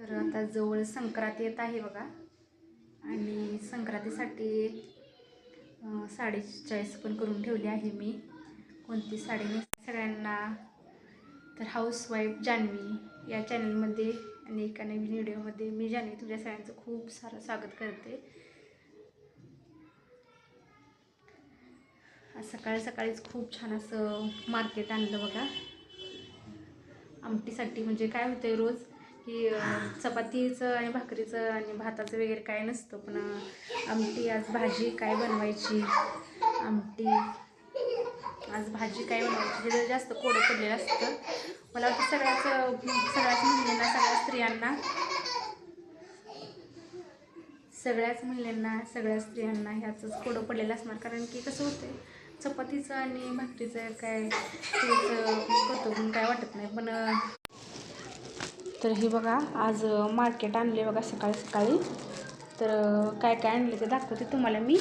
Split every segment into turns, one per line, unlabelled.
तर आता जवळ संक्रांत येत आहे बघा. आणि संक्रांतीसाठी साडी साडीची चॉईस पण करून ठेवली आहे मी. कोणती साडी मी सगळ्यांना. तर हाऊसवाईफ जान्हवी या चॅनलमध्ये आणि एका नवीन व्हिडिओमध्ये मी जान्हवी तुझ्या सगळ्यांचं खूप सारं स्वागत करते. आज सकाळी सकाळीच खूप छान असं मार्केट आणलं बघा. आमटीसाठी म्हणजे काय होतं रोज की चपातीचं आणि भाकरीचं आणि भाताचं वगैरे काय नसतं. पण आमटी आज भाजी काय बनवायची? आमटी. आज भाजी काय बनवायची? हे जर जास्त कोडं पडलेलं असतं. मला वाटतं सगळ्याच सगळ्याच महिलांना सगळ्या स्त्रियांना सगळ्याच महिलांना सगळ्या स्त्रियांना ह्याचंच कोडं पडलेलं असणार. कारण की कसं होतं चपातीचं आणि भाकरीचं काय तेच करतो काय वाटत नाही. पण तर हे बघा आज मार्केट आणले बघा सकाळी सकाळी. तर काय काय आणले ते दाखवते तुम्हाला मी.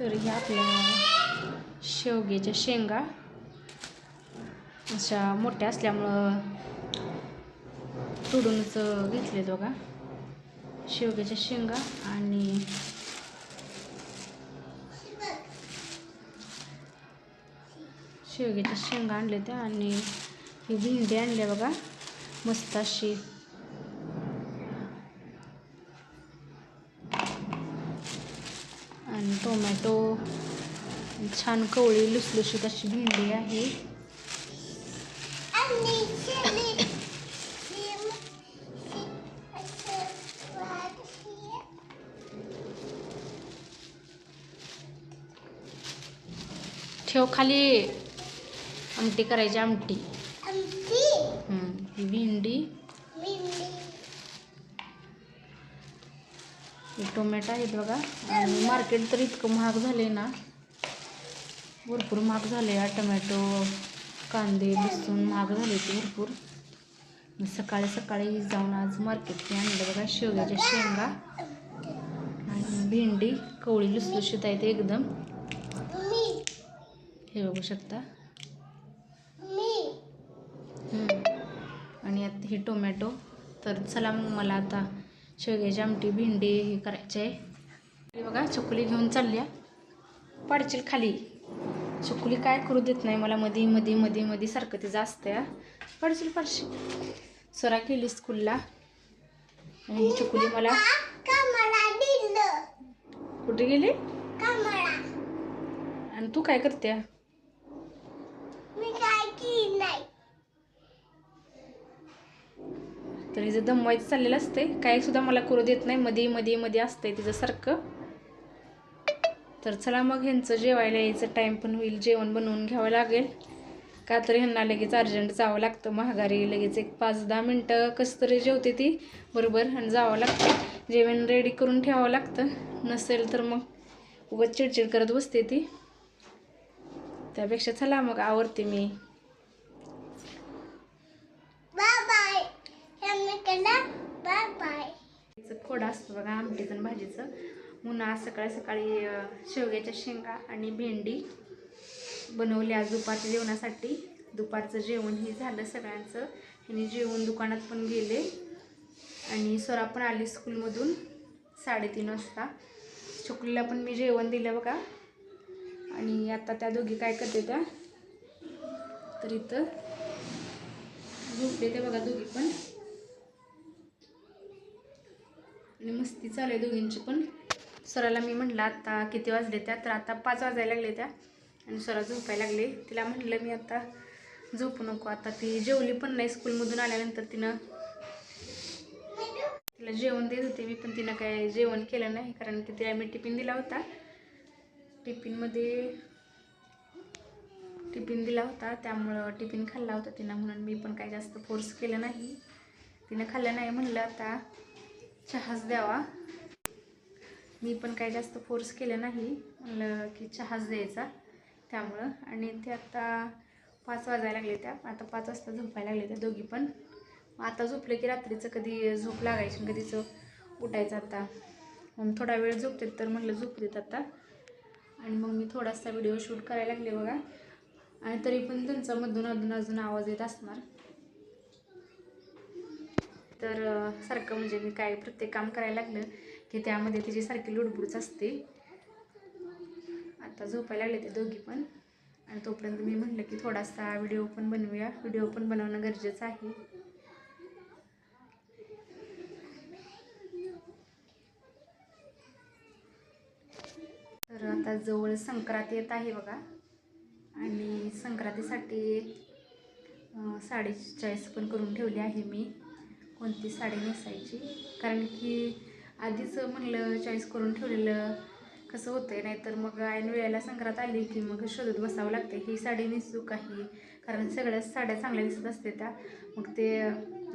तर ह्या आपल्या शेवग्याच्या शेंगा. अशा मोठ्या असल्यामुळं तुडूनच घेतले बघा. शेवग्याच्या शेंगा आणि शेवग्याच्या शेंगा आणल्या त्या आणि ही भेंडी आणल्या बघा. मस्त अशी. आणि टोमॅटो. छान कवळी लुसलुशीत अशी भेंडी आहे. ठेव खाली. आमटी करायची आमटी. हम्म, भेंडी. हे टोमॅटो आहेत बघा. आणि मार्केट तर इतकं महाग झाले ना. भरपूर महाग झाले हा टोमॅटो कांदे लसूण महाग झाले ते भरपूर. मग सकाळी सकाळी जाऊन आज मार्केटने आणलं बघा शेवग्याच्या शेंगा आणि भेंडी कवळी लुसलुशीत आहेत एकदम. हे बघू शकता. आणि आता हे टोमॅटो. तर चला मग मला आता शेवग्याची आमटी भेंडी हे करायचे आहे. बघा चकुली घेऊन चालल्या. पाडशील खाली. चकुली काय करू देत नाही मला मध्ये मध्ये मध्ये मध्ये सारखं ते जास्त आहे पाडशील पाडशील सरा केली स्कूलला. आणि ही चकुली मला कुठे गेली? आणि तू काय करते? तर हिचं दमवायचं चाललेलं असते काही सुद्धा मला करू देत नाही. मध्ये मध्ये मध्ये असतंय तिचं सारखं. तर चला मग ह्यांचं जेवायला यायचं. टाईम पण होईल. जेवण बनवून घ्यावं लागेल. का तर ह्यांना लगेच अर्जंट जावं लागतं. महागारी लगेच एक पाच दहा मिनटं कसं तरी जेवते ती. बरोबर आणि जावं लागतं. जेवण रेडी करून ठेवावं लागतं. नसेल तर मग उगाच चिडचिड करत बसते ती. त्यापेक्षा चला मग आवडते मी. खोड असतं बघा आमटीचं भाजीचं. म्हणून आज सकाळी सकाळी शेवग्याच्या शेंगा आणि भेंडी बनवली आज दुपारच्या जेवणासाठी. दुपारचं जेवण हे झालं सगळ्यांचं. आणि जेवण दुकानात पण गेले. आणि स्वरा पण आली स्कूलमधून साडेतीन वाजता. छोकलीला पण मी जेवण दिलं बघा. आणि आता त्या दोघी काय करते त्या? तर इथं झोपले ते बघा दोघी पण. आणि मस्ती चालू आहे दोघींची पण. स्वराला मी म्हटलं आता किती वाजले त्या? तर आता पाच वाजायला लागले त्या. आणि स्वरा झोपायला लागले. तिला म्हटलं मी आता झोपू नको. आता ती जेवली पण नाही स्कूलमधून आल्यानंतर तिनं. तिला जेवण देत होते मी पण तिनं काय जेवण केलं नाही. कारण की तिला मी टिफिन दिला होता. टिफिनमध्ये टिफिन दिला होता. त्यामुळं टिफिन खाल्ला होता तिनं. म्हणून मी पण काय जास्त फोर्स केलं नाही. तिनं खाल्लं नाही. म्हणलं आता चहाच द्यावा. मी पण काही जास्त फोर्स केलं नाही. म्हणलं की चहाच द्यायचा. त्यामुळं. आणि ते आता पाच वाजायला लागले त्या. आता पाच वाजता झोपायला लागले त्या दोघी पण. मग आता झोपले की रात्रीचं कधी झोप लागायची आणि कधीचं उठायचं आता. मग थोडा वेळ झोपतेत तर म्हटलं झोपतेत आता. आणि मग मी थोडासा व्हिडिओ शूट करायला लागले बघा. आणि तरी पण त्यांचा मधून अधून अजून आवाज येत असणार. तर सारखं म्हणजे मी काय प्रत्येक काम करायला लागलं की त्यामध्ये तिची सारखी लुडबुडच असते. आता झोपायला लागले ते दोघी पण. आणि तोपर्यंत मी म्हटलं की थोडासा व्हिडिओ पण बनवूया. व्हिडिओ पण बनवणं गरजेचं आहे. तर आता जवळ संक्रांत येत आहे बघा. आणि संक्रांतीसाठी साडेचाळीस साडी चॉईस पण करून ठेवली आहे मी. कोणती साडी नेसायची? कारण की आधीच म्हणलं चॉईस करून ठेवलेलं कसं होतं आहे नाहीतर मग ऐन वेळेला संक्रांत आली की मग शोधत बसावं लागते ही साडी नेसू काही कारण सगळ्याच साड्या चांगल्या दिसत असते त्या. मग ते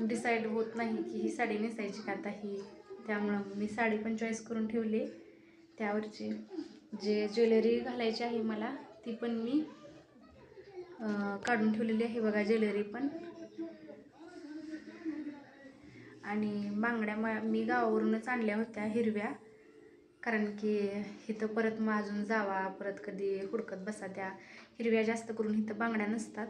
डिसाईड होत नाही की ही साडी नेसायची का आता ही. त्यामुळं मी साडी पण चॉईस करून ठेवली. त्यावरची जे ज्वेलरी घालायची आहे मला ती पण मी काढून ठेवलेली आहे. बघा ज्वेलरी पण. आणि बांगड्या मा मी गावावरूनच आणल्या होत्या हिरव्या. कारण की इथं परत मग अजून जावा परत कधी हुडकत बसा त्या. हिरव्या जास्त करून इथं बांगड्या नसतात.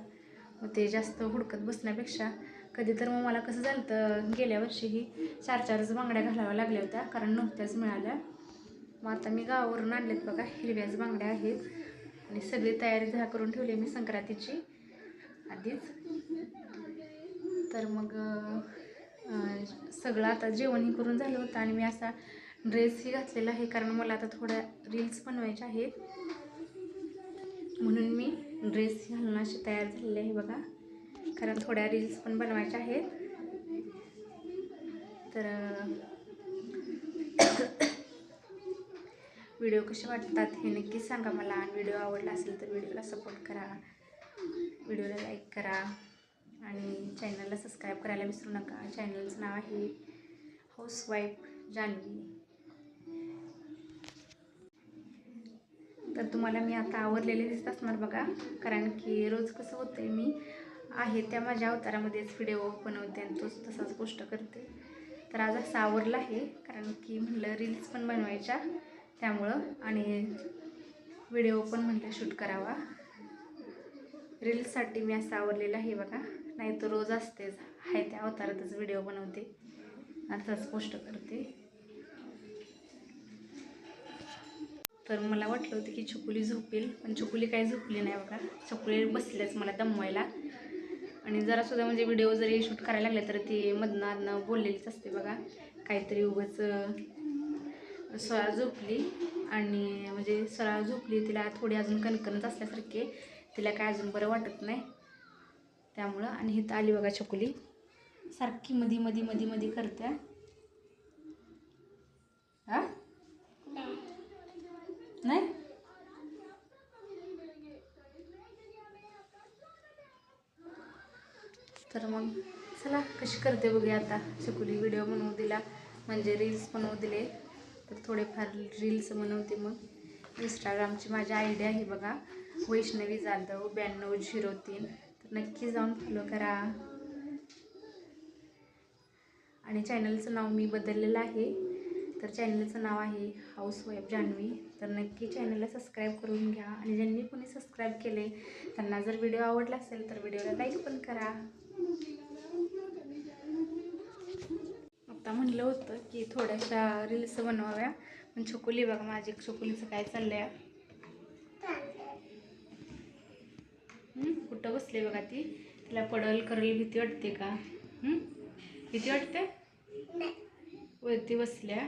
मग ते जास्त हुडकत बसण्यापेक्षा कधी तर मग मला कसं झालं तर गेल्या वर्षीही चार चारच बांगड्या घालाव्या लागल्या होत्या कारण नव्हत्याच मिळाल्या. मग आता मी गावावरून आणल्यात बघा हिरव्याच बांगड्या आहेत. आणि सगळी तयारी झा करून ठेवली मी संक्रांतीची आधीच. तर मग सगळं आता जेवणही करून झालं होतं आणि मी असा ड्रेसही घातलेला आहे कारण मला आता थोड्या रील्स बनवायच्या आहेत. म्हणून मी ड्रेस घालून अशी तयार झालेली आहे बघा. कारण थोड्या रील्स पण बनवायच्या आहेत. तर व्हिडिओ कसे वाटतात हे नक्की सांगा मला. आणि व्हिडिओ आवडला असेल तर व्हिडिओला सपोर्ट करा. व्हिडिओला लाईक करा. आणि चॅनलला सबस्क्राईब करायला विसरू नका. चॅनलचं नाव आहे हाऊसवाईफ जान्हवी तर तुम्हाला मी आता आवडलेले दिसत असणार बघा कारण की रोज कसं होतंय मी आहे त्या माझ्या अवतारामध्येच व्हिडिओ बनवते आणि तोच तसाच गोष्ट करते. तर आज असं आवरलं आहे कारण की म्हणलं रील्स पण बनवायच्या त्यामुळं आणि व्हिडिओ पण म्हटलं शूट करावा. रील्ससाठी मी असं आवडलेलं आहे बघा. नाही तर रोज असतेच. आहे त्या अवतारातच व्हिडिओ बनवते. अर्थाच पोस्ट करते. तर मला वाटलं होतं की छकुली झोपेल पण छकुली काही झोपली नाही बघा. छकुली बसल्याच मला दमवायला. आणि जरासुद्धा म्हणजे व्हिडिओ जरी शूट करायला लागले तर ती मधनं अधनं बोललेलीच असते बघा. काहीतरी उगाच स्वरा झोपली. आणि म्हणजे स्वरा झोपली तिला थोडी अजून कणकणच असल्यासारखे तिला काय अजून बरं वाटत नाही. त्यामुळं आणि इथं आली बघा छकुली. सारखी मधी मधी मधी मधी करते. हा? नाही? तर मग चला कशी करते बघूया आता चकुली व्हिडिओ बनवू दिला म्हणजे रील्स बनवू दिले तर थोडेफार रील्स बनवते मग. इंस्टाग्रामची माझी आयडिया आहे बघा. वैष्णवी जाधव ब्याण्णव झिरो तीन. नक्की जाऊन फॉलो करा. आणि चॅनलचं नाव मी बदललेलं आहे. तर चॅनलचं नाव आहे हाऊसवाईफ जान्हवी तर नक्की चॅनलला सबस्क्राईब करून घ्या. आणि ज्यांनी कोणी सबस्क्राईब केले त्यांना जर व्हिडिओ आवडला असेल तर व्हिडिओला लाईक पण करा. आता म्हणलं होतं की थोड्याशा रील्स बनवाव्या. पण छोकुली बघा माझी छोकुलीचं काय चाललं आहे कुठं बसले बघा ती? तिला पडल करल भीती वाटते का? भीती वाटते? वरती बसल्या.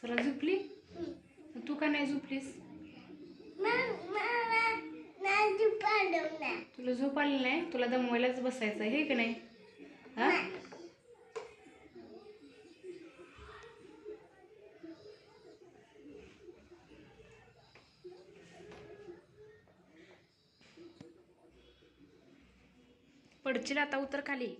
सरा झोपली? तू का नाही झोपलीस? तुला झोप आली नाही? तुला दमवायलाच बसायचं हे की नाही? पडशील आता उतर खाली.